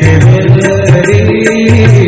Hey, hey, hey, hey,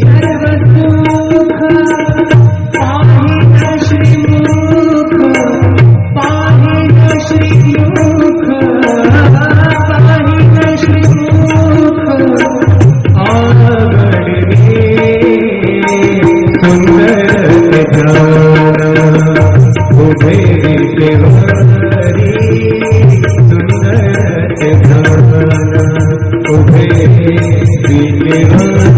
सर्व सुख. दिल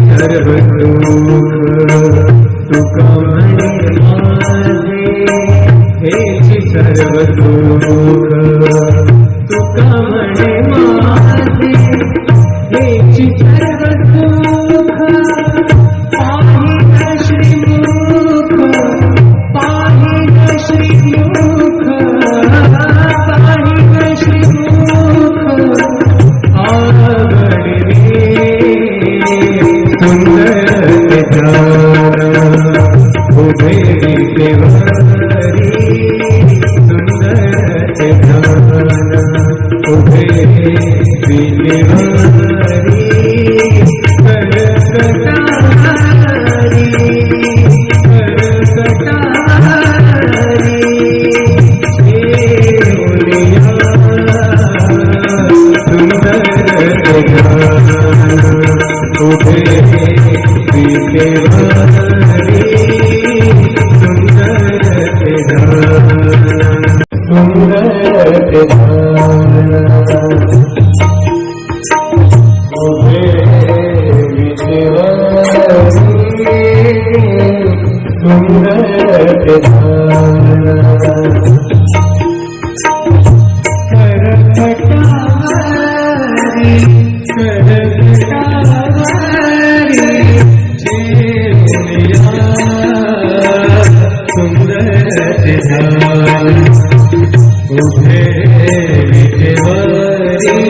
सर्व सुख तुका म्हणे हे सर्व सुख तुका म्हणे माझे हे उभे विधवरी